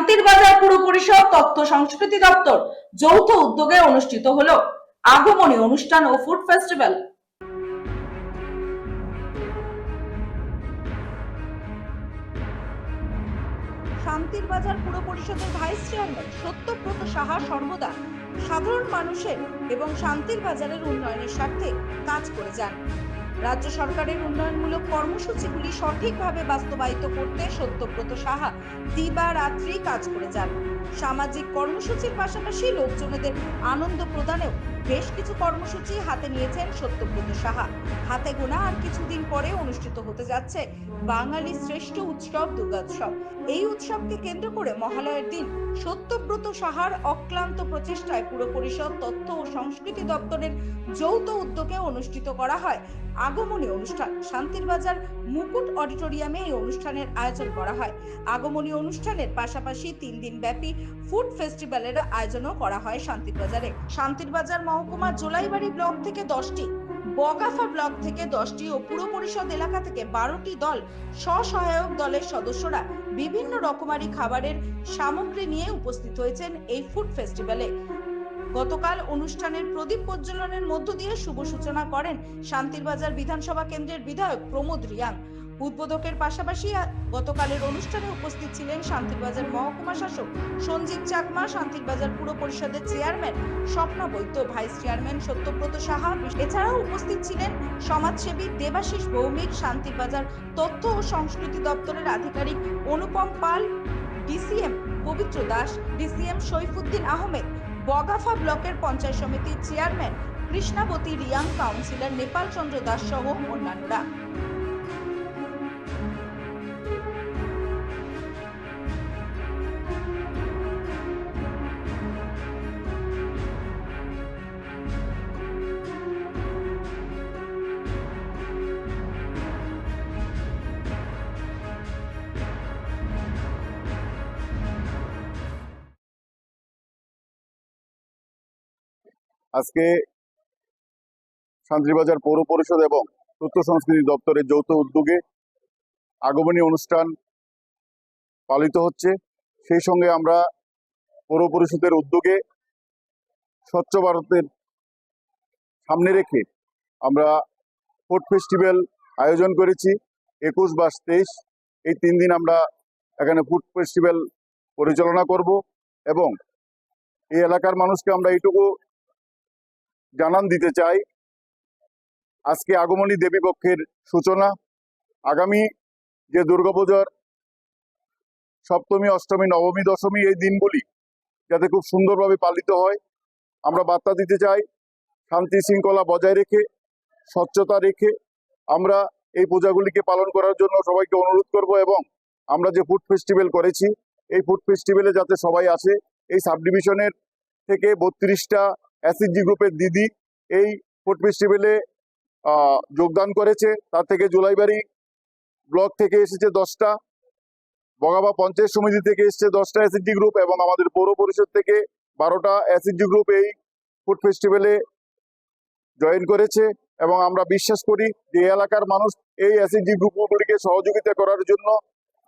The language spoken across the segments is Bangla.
শান্তির বাজার পুর পরিষদ তথ্য সংস্কৃতি দপ্তর যৌথ উদ্যোগে অনুষ্ঠিত হলো আগমনী অনুষ্ঠান ও ফুড ফেস্টিভ্যাল। শান্তির বাজার পুর পরিষদের ভাইস চেয়ারম্যান সত্যব্রত সাহা সর্বদা সাধারণ মানুষের এবং শান্তির বাজারের উন্নয়নের স্বার্থে কাজ করে যান। রাজ্য সরকারের উন্নয়নমূলক কর্মসূচিগুলি সঠিকভাবে বাস্তবায়িত করতে সত্যব্রত সাহা দিবা রাত্রি কাজ করে যান। সামাজিক কর্মসূচির পাশাপাশি লোকজনেদের আনন্দ প্রদানেও বেশ কিছু কর্মসূচি হাতে নিয়েছেন সত্যব্রত সাহা। হাতে গোনা আর কিছুদিন পরে অনুষ্ঠিত হতে যাচ্ছে বাঙালি শ্রেষ্ঠ উৎসব দুর্গোৎসব এই উৎসবকে কেন্দ্র করে মহালয়ের দিন সত্যব্রত সাহার অক্লান্ত প্রচেষ্টায় পুর পরিষদ তথ্য ও সংস্কৃতি দপ্তরের যৌথ উদ্যোগে অনুষ্ঠিত করা হয়। আগমনী অনুষ্ঠান। শান্তির বাজার মুকুট অডিটোরিয়ামে এই অনুষ্ঠানের আয়োজন করা হয়। আগমনী অনুষ্ঠানের পাশাপাশি তিন দিন ব্যাপী ফুড ফেস্টিভ্যালের আয়োজনও করা হয় শান্তির বাজারে। শান্তির বাজার মহকুমা জোলাইবাড়ি ব্লক থেকে দশটি, বগাফা ব্লক থেকে দশটি ও পুর পরিষদ এলাকা থেকে বারোটি দল স্বসহায়ক দলের সদস্যরা বিভিন্ন রকমারি খাবারের সামগ্রী নিয়ে উপস্থিত হয়েছেন এই ফুড ফেস্টিভ্যালে। গতকাল অনুষ্ঠানের প্রদীপ প্রজ্বলনের মধ্য দিয়ে শুভ সূচনা করেন শান্তিরবাজার বিধানসভা কেন্দ্রের বিধায়ক প্রমোদ রিয়াং। উদ্বোধকের পাশাপাশি গতকালের অনুষ্ঠানে উপস্থিত ছিলেন শান্তিরবাজার মহকুমা শাসক সঞ্জীব চাকমা, শান্তিরবাজার পুর পরিষদের chairman Swapna Baidya, vice chairman Satyabrata Saha. এছাড়াও উপস্থিত ছিলেন সমাজসেবী দেবাশিস ভৌমিক, শান্তিরবাজার তথ্য ও সংস্কৃতি দপ্তরের আধিকারিক Anupam Pal, D C M Pabitra Das, D C M Saifuddin Ahmed Bagafa ব্লকের পঞ্চায়েত সমিতির চেয়ারম্যান কৃষ্ণাবতী রিয়াং কাউন্সিলর নেপাল চন্দ্র দাস সহ অন্যান্যরা। আজকে শান্তিবাজার পৌর পরিষদ এবং তথ্য সংস্কৃতি দপ্তরের যৌথ উদ্যোগে আগমনী অনুষ্ঠান পালিত হচ্ছে। সেই সঙ্গে আমরা পৌর পরিষদের উদ্যোগে স্বচ্ছ ভারতের সামনে রেখে আমরা ফুড ফেস্টিভ্যাল আয়োজন করেছি। একুশ বাইশ তেইশ, এই তিন দিন আমরা এখানে ফুড ফেস্টিভ্যাল পরিচালনা করব এবং এই এলাকার মানুষকে আমরা এইটুকু জানান দিতে চাই। আজকে আগমনী দেবী পক্ষের সূচনা। আগামী যে দুর্গাপূজার সপ্তমী, অষ্টমী, নবমী, দশমী এই দিনগুলি যাতে খুব সুন্দরভাবে পালিত হয়, আমরা বার্তা দিতে চাই। শান্তি শৃঙ্খলা বজায় রেখে, স্বচ্ছতা রেখে আমরা এই পূজাগুলিকে পালন করার জন্য সবাইকে অনুরোধ করব এবং আমরা যে ফুড ফেস্টিভ্যাল করেছি, এই ফুড ফেস্টিভ্যালে যাতে সবাই আসে, এই সাব ডিভিশনের থেকে বত্রিশটা এসএসজি গ্রুপের দিদি এই ফুড ফেস্টিভ্যালে যোগদান করেছে। তার থেকে জুলাইবাড়ি ব্লক থেকে এসেছে দশটা, বগাবা পঞ্চায়েত সমিতি থেকে এসেছে দশটা এসএসজি গ্রুপ এবং আমাদের পৌর পরিষদ থেকে বারোটা এসএসজি গ্রুপ এই ফুড ফেস্টিভ্যালে জয়েন করেছে এবং আমরা বিশ্বাস করি যে এলাকার মানুষ এই এসএসজি গ্রুপগুলিকে সহযোগিতা করার জন্য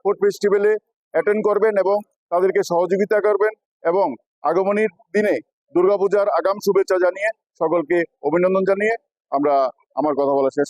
ফুড ফেস্টিভ্যালে অ্যাটেন্ড করবেন এবং তাদেরকে সহযোগিতা করবেন এবং আগমনীর দিনে দুর্গাপূজার আগাম শুভেচ্ছা জানিয়ে সকলকে অভিনন্দন জানিয়ে আমরা আমার কথা বলা শেষ